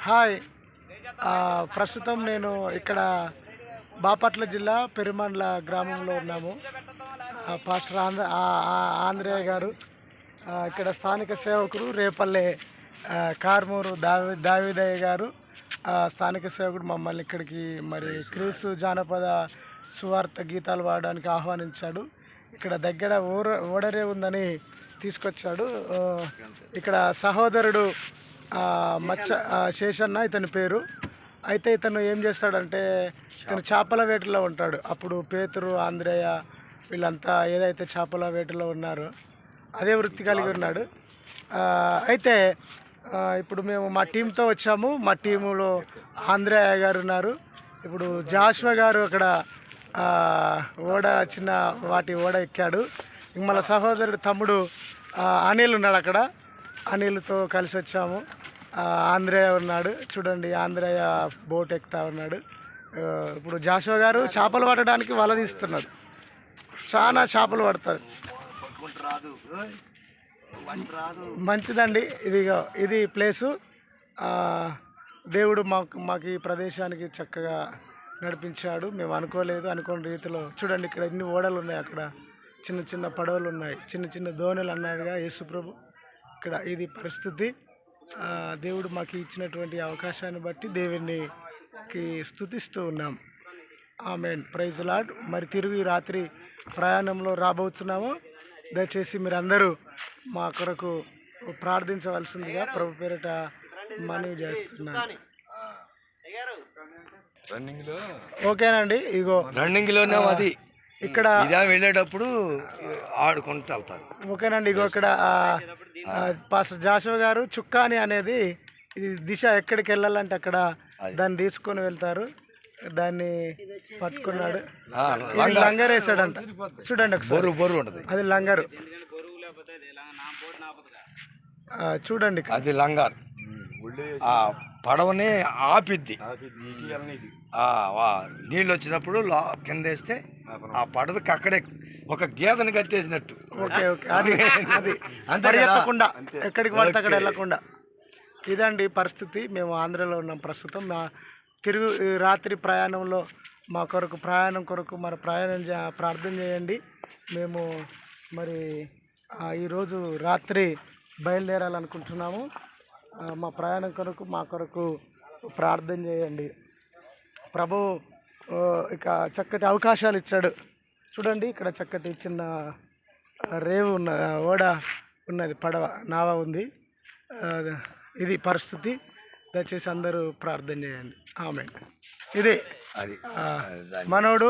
Hi. ప్రస్తుతం నేను ఇక్కడ బాపట్ల జిల్లా పెరుమండ్ల గ్రామంలో ఉన్నాము. పాస్టర్ ఆంధ్ర ఆ- ఆ- ఆంధ్రేయ గారు ఇక్కడ స్థానిక సేవకుడు రేపల్లె కార్మూరు దావి దావిదయ్య గారు స్థానిక సేవకుడు మమ్మల్ని ఇక్కడికి మరి క్రీస్తు జానపద సువార్త గీతాలు పాడడానికి ఆహ్వానించాడు. ఇక్కడ దగ్గర ఓర ఓడరే ఉందని తీసుకొచ్చాడు. ఇక్కడ సహోదరుడు మచ్చ శేషన్న ఇతని పేరు. అయితే ఇతను ఏం చేస్తాడంటే ఇతను చేపల వేటలో ఉంటాడు. అప్పుడు పేతురు ఆంధ్రేయ వీళ్ళంతా ఏదైతే చేపల వేటలో ఉన్నారో అదే వృత్తి కలిగి ఉన్నాడు. అయితే ఇప్పుడు మేము మా టీంతో వచ్చాము. మా టీములో ఆంధ్రేయ గారు ఉన్నారు. ఇప్పుడు జాష్వా గారు అక్కడ ఓడ చిన్న వాటి ఓడ ఎక్కాడు. ఇంక మన సహోదరుడు తమ్ముడు అనిల్ ఉన్నాడు అక్కడ. అనిల్తో కలిసి వచ్చాము. ఆంధ్రయ్య ఉన్నాడు. చూడండి ఆంధ్రయ్య బోట్ ఎక్కుతా ఉన్నాడు. ఇప్పుడు జాషువా గారు చేపలు పట్టడానికి వల తీస్తున్నాడు. చాలా చేపలు పడతారు. మంచిదండి. ఇది ఇది ప్లేసు. దేవుడు మాకు మాకు ఈ ప్రదేశానికి చక్కగా నడిపించాడు. మేము అనుకోలేదు అనుకోని రీతిలో. చూడండి ఇక్కడ ఎన్ని ఓడలు ఉన్నాయి అక్కడ. చిన్న చిన్న పడవలు ఉన్నాయి. చిన్న చిన్న దోణులు అన్నాడుగా యేసుప్రభు. ఇక్కడ ఇది పరిస్థితి. దేవుడు మాకు ఇచ్చినటువంటి అవకాశాన్ని బట్టి దేవునికి స్థుతిస్తూ ఉన్నాం. ఆమెన్. Praise Lord. మరి తిరిగి రాత్రి ప్రయాణంలో రాబోతున్నాము. దయచేసి మీరందరూ మా కొరకు ప్రార్థించవలసిందిగా ప్రభు పేరిట మనవి చేస్తున్నాను. రన్నింగ్లో ఓకేనండి. ఇగో. రన్నింగ్లోనే అది. ఇక్కడ ఇదా వెళ్ళేటప్పుడు ఆడుకుంటూ వెళ్తారు. ఓకేనండి. ఇగో ఇక్కడ పాస్టర్ జాషువా గారు చుక్కాని అనేది ఇది దిశ ఎక్కడికి వెళ్ళాలంటే అక్కడ దాన్ని తీసుకొని వెళ్తారు. దాన్ని పట్టుకున్నాడు. లంగర్ వేసాడంట. చూడండి ఒకసారి. అది లంగరు. చూడండి. అది లంగార్. ఆ పడవని ఆపిద్ది. ఆ, వా- నీళ్ళు వచ్చినప్పుడు కింద వేస్తే ఆ పడవకి అక్కడే ఒక గీతని కట్టేసినట్టు. Okay okay. అది అది ఎక్కడికి పడితే అక్కడ వెళ్ళకుండా. ఇదండి పరిస్థితి. మేము ఆంధ్రలో ఉన్నాం ప్రస్తుతం. మా తిరుగు ఈ రాత్రి ప్రయాణంలో మా కొరకు ప్రయాణం కొరకు మరి ప్రయాణం చే ప్రార్థన చేయండి. మేము మరి ఈరోజు రాత్రి బయలుదేరాలనుకుంటున్నాము. మా ప్రయాణం కొరకు మా కొరకు ప్రార్థన చేయండి. ప్రభు ఇక చక్కటి అవకాశాలు ఇచ్చాడు. చూడండి ఇక్కడ చక్కటి చిన్న రేవు ఉన్న ఓడ ఉన్నది పడవ నావ ఉంది. ఇది పరిస్థితి. దయచేసి అందరూ ప్రార్థన చేయండి. ఆమె ఇది అది మనోడు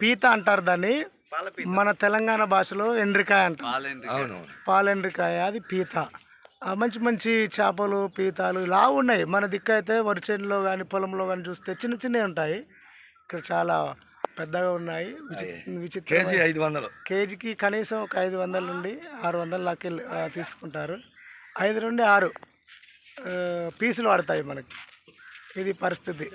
పీత అంటారు దాన్ని. మన తెలంగాణ భాషలో ఎండ్రికాయ అంటారు. అవును పాలెండ్రికాయ అది పీత. మంచి మంచి చేపలు పీతాలు ఇలా ఉన్నాయి. మన దిక్కు అయితే వరి చేనులో కానీ పొలంలో కానీ చూస్తే చిన్న చిన్నవి ఉంటాయి. ఇక్కడ చాలా పెద్దగా ఉన్నాయి. విచిత్ర కేజీ ఐదు వందలు. కేజీకి కనీసం ఒక ఐదు వందల నుండి ఆరు వందల ఆ, తీసుకుంటారు. ఐదు నుండి ఆరు పీసులు పడతాయి మనకి. ఇది పరిస్థితి.